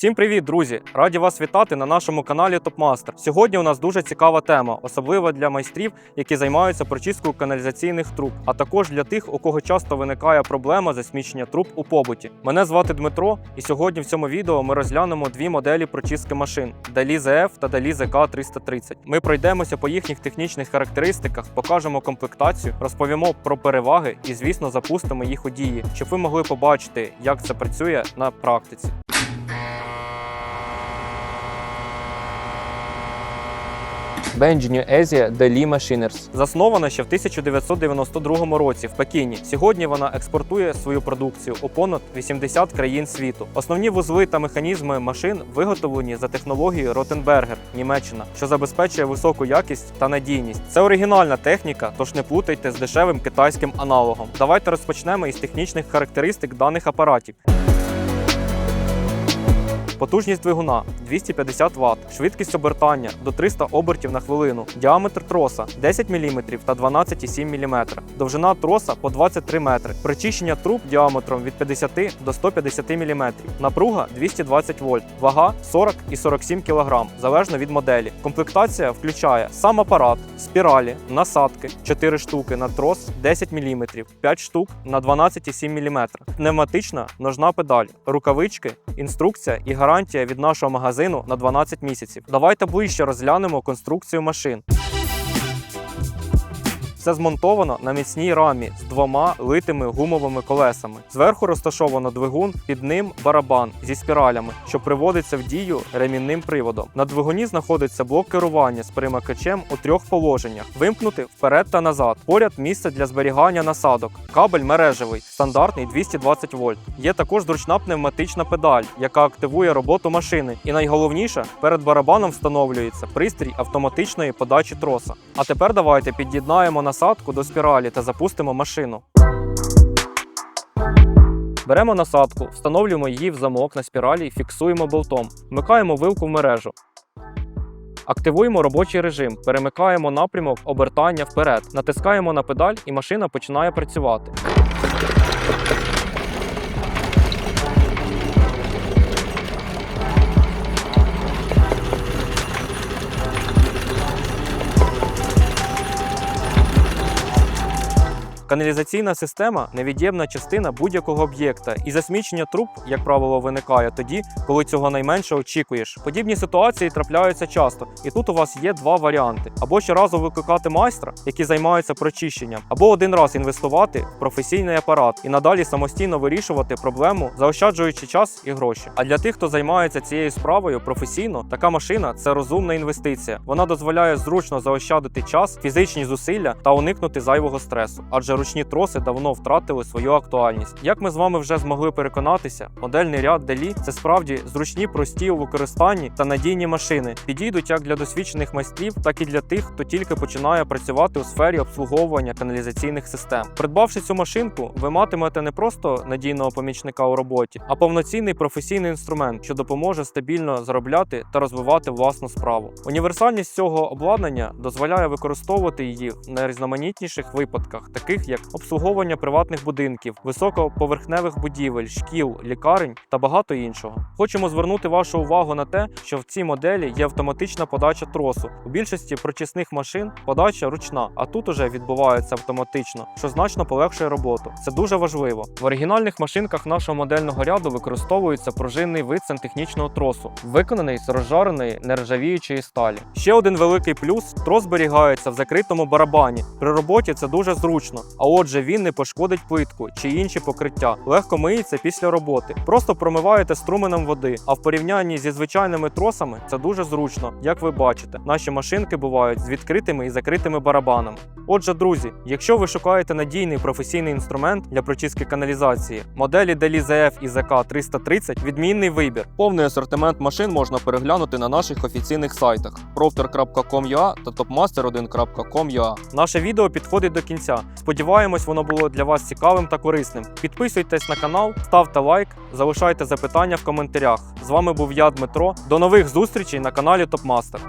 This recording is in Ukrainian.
Всім привіт, друзі! Раді вас вітати на нашому каналі Топмастер. Сьогодні у нас дуже цікава тема, особливо для майстрів, які займаються прочисткою каналізаційних труб, а також для тих, у кого часто виникає проблема засмічення труб у побуті. Мене звати Дмитро, і сьогодні в цьому відео ми розглянемо дві моделі прочистки машин Dali ZF та Dali ZK330. Ми пройдемося по їхніх технічних характеристиках, покажемо комплектацію, розповімо про переваги і, звісно, запустимо їх у дії, щоб ви могли побачити, як це працює на практиці. Benji Asia Dali Machiners. Заснована ще в 1992 році в Пекіні. Сьогодні вона експортує свою продукцію у понад 80 країн світу. Основні вузли та механізми машин виготовлені за технологією Ротенбергер, Німеччина, що забезпечує високу якість та надійність. Це оригінальна техніка, тож не плутайте з дешевим китайським аналогом. Давайте розпочнемо із технічних характеристик даних апаратів. Потужність двигуна 250 Вт, швидкість обертання до 300 обертів на хвилину, діаметр троса 10 мм та 12,7 мм, довжина троса по 23 метри, причищення труб діаметром від 50 до 150 мм, напруга 220 вольт, вага 40 і 47 кг, залежно від моделі. Комплектація включає сам апарат, спіралі, насадки 4 штуки на трос 10 мм, 5 штук на 12,7 мм, пневматична ножна педаль, рукавички, інструкція і гарантія від нашого магазину на 12 місяців. Давайте ближче розглянемо конструкцію машин. Все змонтовано на міцній рамі з двома литими гумовими колесами. Зверху розташовано двигун, під ним барабан зі спіралями, що приводиться в дію ремінним приводом. На двигуні знаходиться блок керування з перемикачем у трьох положеннях: вимкнути вперед та назад. Поряд місце для зберігання насадок. Кабель мережевий, стандартний 220 вольт. Є також зручна пневматична педаль, яка активує роботу машини. І найголовніше, перед барабаном встановлюється пристрій автоматичної подачі троса. А тепер давайте під'єднаємо насадку до спіралі та запустимо машину. Беремо насадку, встановлюємо її в замок на спіралі і фіксуємо болтом. Вмикаємо вилку в мережу. Активуємо робочий режим, перемикаємо напрямок обертання вперед, натискаємо на педаль і машина починає працювати. Каналізаційна система невід'ємна частина будь-якого об'єкта, і засмічення труб, як правило, виникає тоді, коли цього найменше очікуєш. Подібні ситуації трапляються часто, і тут у вас є два варіанти: або щоразу викликати майстра, який займається прочищенням, або один раз інвестувати в професійний апарат і надалі самостійно вирішувати проблему, заощаджуючи час і гроші. А для тих, хто займається цією справою професійно, така машина це розумна інвестиція. Вона дозволяє зручно заощадити час, фізичні зусилля та уникнути зайвого стресу, адже ручні троси давно втратили свою актуальність. Як ми з вами вже змогли переконатися, модельний ряд Deli – це справді зручні, прості у використанні та надійні машини. Підійдуть як для досвідчених майстрів, так і для тих, хто тільки починає працювати у сфері обслуговування каналізаційних систем. Придбавши цю машинку, ви матимете не просто надійного помічника у роботі, а повноцінний професійний інструмент, що допоможе стабільно заробляти та розвивати власну справу. Універсальність цього обладнання дозволяє використовувати її в найрізноманітніших випадках, таких обслуговування приватних будинків, високоповерхневих будівель, шкіл, лікарень та багато іншого. Хочемо звернути вашу увагу на те, що в цій моделі є автоматична подача тросу. У більшості прочисних машин подача ручна, а тут уже відбувається автоматично, що значно полегшує роботу. Це дуже важливо. В оригінальних машинках нашого модельного ряду використовується пружинний вид сантехнічного тросу, виконаний з розжареної нержавіючої сталі. Ще один великий плюс: трос зберігається в закритому барабані. При роботі це дуже зручно, а отже, він не пошкодить плитку чи інші покриття. Легко миється після роботи. Просто промиваєте струменем води. А в порівнянні зі звичайними тросами це дуже зручно, як ви бачите. Наші машинки бувають з відкритими і закритими барабанами. Отже, друзі, якщо ви шукаєте надійний професійний інструмент для прочистки каналізації, моделі Deli ZF і ZK 330 відмінний вибір. Повний асортимент машин можна переглянути на наших офіційних сайтах profter.com.ua та topmaster1.com.ua. Наше відео підходить до кінця. Сподіваємось, воно було для вас цікавим та корисним. Підписуйтесь на канал, ставте лайк, залишайте запитання в коментарях. З вами був я, Дмитро. До нових зустрічей на каналі Топмастер.